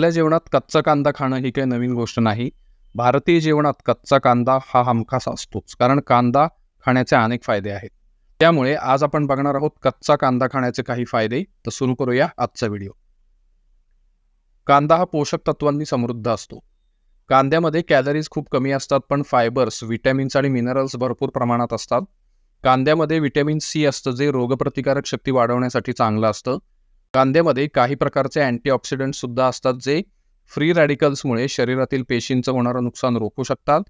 आपल्या जेवणात कच्चा कांदा खाणं ही काही नवीन गोष्ट नाही. भारतीय जेवणात कच्चा कांदा हा हमखास असतोच कारण कांदा खाण्याचे अनेक फायदे आहेत. त्यामुळे आज आपण बघणार आहोत कच्चा कांदा खाण्याचे काही फायदे तर सुरू करूया आजचा व्हिडिओ. कांदा हा पोषक तत्वांनी समृद्ध असतो. कांद्यामध्ये कॅलरीज खूप कमी असतात पण फायबर्स विटॅमिन्स आणि मिनरल्स भरपूर प्रमाणात असतात. कांद्यामध्ये विटॅमिन सी असतं जे रोगप्रतिकारक शक्ती वाढवण्यासाठी चांगलं असतं. कांद्यामध्ये काही प्रकारचे अँटीऑक्सिडंट सुद्धा असतात जे फ्री रॅडिकल्समुळे शरीरातील पेशींचं होणारं नुकसान रोखू शकतात.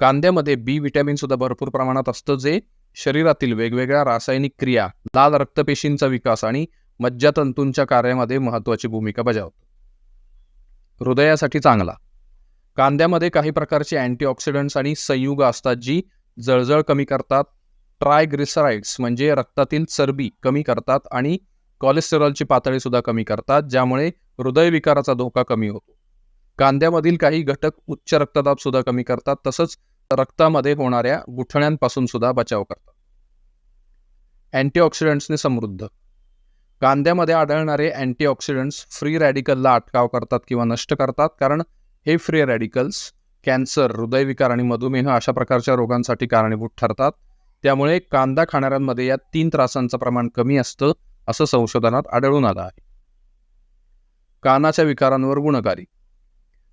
कांद्यामध्ये बी विटॅमिन सुद्धा भरपूर प्रमाणात असतं जे शरीरातील वेगवेगळ्या रासायनिक क्रिया लाल रक्तपेशींचा विकास आणि मज्जातंतूंच्या कार्यामध्ये महत्त्वाची भूमिका बजावतात हृदयासाठी चांगला. कांद्यामध्ये काही प्रकारचे अँटीऑक्सिडंट्स आणि संयुग असतात जी जळजळ कमी करतात. ट्रायग्रिसराइड्स म्हणजे रक्तातील चरबी कमी करतात आणि कोलेस्टेरॉलची पातळी सुद्धा कमी करतात ज्यामुळे हृदयविकाराचा धोका कमी होतो. कांद्यामधील काही घटक उच्च रक्तदाब सुद्धा कमी करतात तसंच रक्तामध्ये होणाऱ्या गुठण्यांपासून सुद्धा बचाव करतात. अँटीऑक्सिडंट्सने समृद्ध. कांद्यामध्ये आढळणारे अँटीऑक्सिडंट्स फ्री रॅडिकलला अटकाव करतात किंवा नष्ट करतात कारण हे फ्री रॅडिकल्स कॅन्सर हृदयविकार आणि मधुमेह अशा प्रकारच्या रोगांसाठी कारणीभूत ठरतात. त्यामुळे कांदा खाणाऱ्यांमध्ये या तीन त्रासांचं प्रमाण कमी असतं असं संशोधनात आढळून आलं आहे. कानाच्या विकारांवर गुणकारी.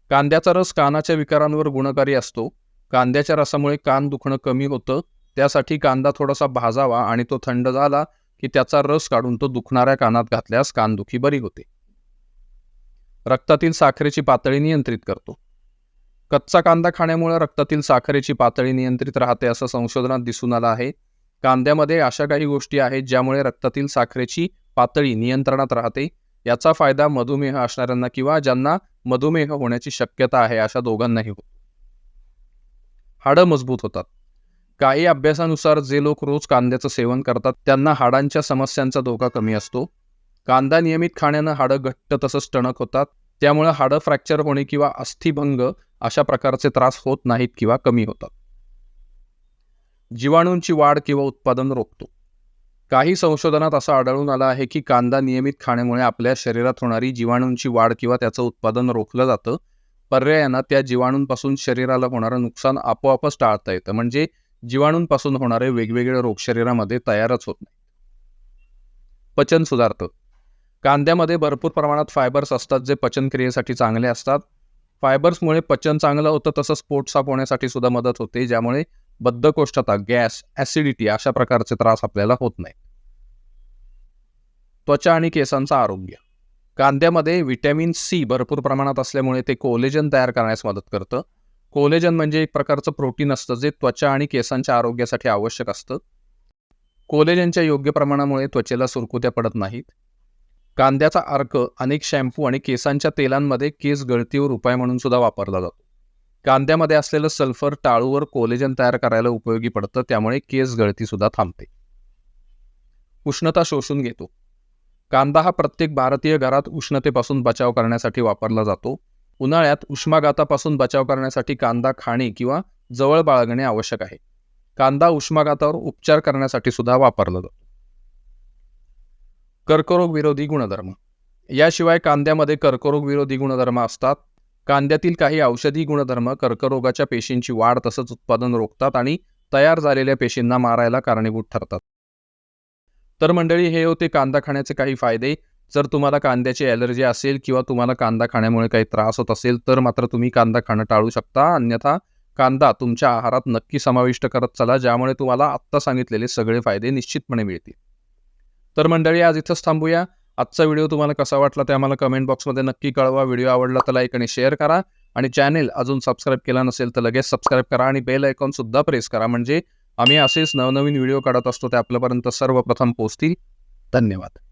कांद्याचा रस कानाच्या विकारांवर गुणकारी असतो. कांद्याच्या रसामुळे कान दुखणं कमी होतं. त्यासाठी कांदा थोडासा भाजावा आणि तो थंड झाला की त्याचा रस काढून तो दुखणाऱ्या कानात घातल्यास कानदुखी बरी होते. रक्तातील साखरेची पातळी नियंत्रित करतो. कच्चा कांदा खाण्यामुळे रक्तातील साखरेची पातळी नियंत्रित राहते असं संशोधनात दिसून आलं आहे. कांद्यामध्ये अशा काही गोष्टी आहेत ज्यामुळे रक्तातील साखरेची पातळी नियंत्रणात राहते. याचा फायदा मधुमेह असणाऱ्यांना किंवा ज्यांना मधुमेह होण्याची शक्यता आहे अशा दोघांनाही होतो. हाडं मजबूत होतात. काही अभ्यासानुसार जे लोक रोज कांद्याचं सेवन करतात त्यांना हाडांच्या समस्यांचा धोका कमी असतो. कांदा नियमित खाण्यानं हाडं घट्ट तसंच टणक होतात. त्यामुळे हाडं फ्रॅक्चर होणे किंवा अस्थिभंग अशा प्रकारचे त्रास होत नाहीत किंवा कमी होतात. जीवाणूंची वाढ किंवा उत्पादन रोखतो. काही संशोधनात असं आढळून आलं आहे की कांदा नियमित खाण्यामुळे आपल्या शरीरात होणारी जीवाणूंची वाढ किंवा त्याचं उत्पादन रोखलं जातं. पर्यायानं त्या जीवाणूंपासून शरीराला होणारं नुकसान आपोआपच टाळता येतं. म्हणजे जीवाणूंपासून होणारे वेगवेगळे रोग शरीरामध्ये तयारच होत नाही पचन सुधारतं. कांद्यामध्ये भरपूर प्रमाणात फायबर्स असतात जे पचनक्रियेसाठी चांगले असतात. फायबर्समुळे पचन चांगलं होतं तसंच पोट साफ होण्यासाठी सुद्धा मदत होते ज्यामुळे बद्धकोष्ठता गॅस ॲसिडिटी अशा प्रकारचे त्रास आपल्याला होत नाही त्वचा आणि केसांचं आरोग्य. कांद्यामध्ये व्हिटॅमिन सी भरपूर प्रमाणात असल्यामुळे ते कोलेजन तयार करण्यास मदत करतं. कोलेजन म्हणजे एक प्रकारचं प्रोटीन असतं जे त्वचा आणि केसांच्या आरोग्यासाठी आवश्यक असतं. कोलेजनच्या योग्य प्रमाणामुळे त्वचेला सुरकुत्या पडत नाहीत. कांद्याचा अर्क अनेक शॅम्पू आणि केसांच्या तेलांमध्ये केस गळतीवर उपाय म्हणून सुद्धा वापरला जातो. कांद्यामध्ये असलेलं सल्फर टाळूवर कोलेजन तयार करायला उपयोगी पडतं त्यामुळे केस गळती सुद्धा थांबते. उष्णता शोषून घेतो. कांदा हा प्रत्येक भारतीय घरात उष्णतेपासून बचाव करण्यासाठी वापरला जातो. उन्हाळ्यात उष्माघातापासून बचाव करण्यासाठी कांदा खाणे किंवा जवळ बाळगणे आवश्यक आहे. कांदा उष्माघातावर उपचार करण्यासाठी सुद्धा वापरला जातो. कर्करोग विरोधी गुणधर्म. याशिवाय कांद्यामध्ये कर्करोग विरोधी गुणधर्म असतात. कांद्यातील काही औषधी गुणधर्म कर्करोगाच्या पेशींची वाढ तसंच उत्पादन रोखतात आणि तयार झालेल्या पेशींना मारायला कारणीभूत ठरतात. तर मंडळी हे होते कांदा खाण्याचे काही फायदे. जर तुम्हाला कांद्याची ॲलर्जी असेल किंवा तुम्हाला कांदा खाण्यामुळे काही त्रास होत असेल तर मात्र तुम्ही कांदा खाणं टाळू शकता. अन्यथा कांदा तुमच्या आहारात नक्की समाविष्ट करत चला ज्यामुळे तुम्हाला आत्ता सांगितलेले सगळे फायदे निश्चितपणे मिळतील. तर मंडळी आज इथंच थांबूया. आजचा व्हिडिओ तुम्हाला कसा वाटला ते आम्हाला कमेंट बॉक्समध्ये नक्की कळवा. व्हिडिओ आवडला तर लाईक आणि शेअर करा. आणि चॅनेल अजून सबस्क्राईब केला नसेल तर लगेच सबस्क्राईब करा आणि बेल आयकॉन सुद्धा प्रेस करा. म्हणजे आम्ही असेच नवनवीन व्हिडिओ काढत असतो ते आपल्यापर्यंत सर्वप्रथम पोहोचतील. धन्यवाद.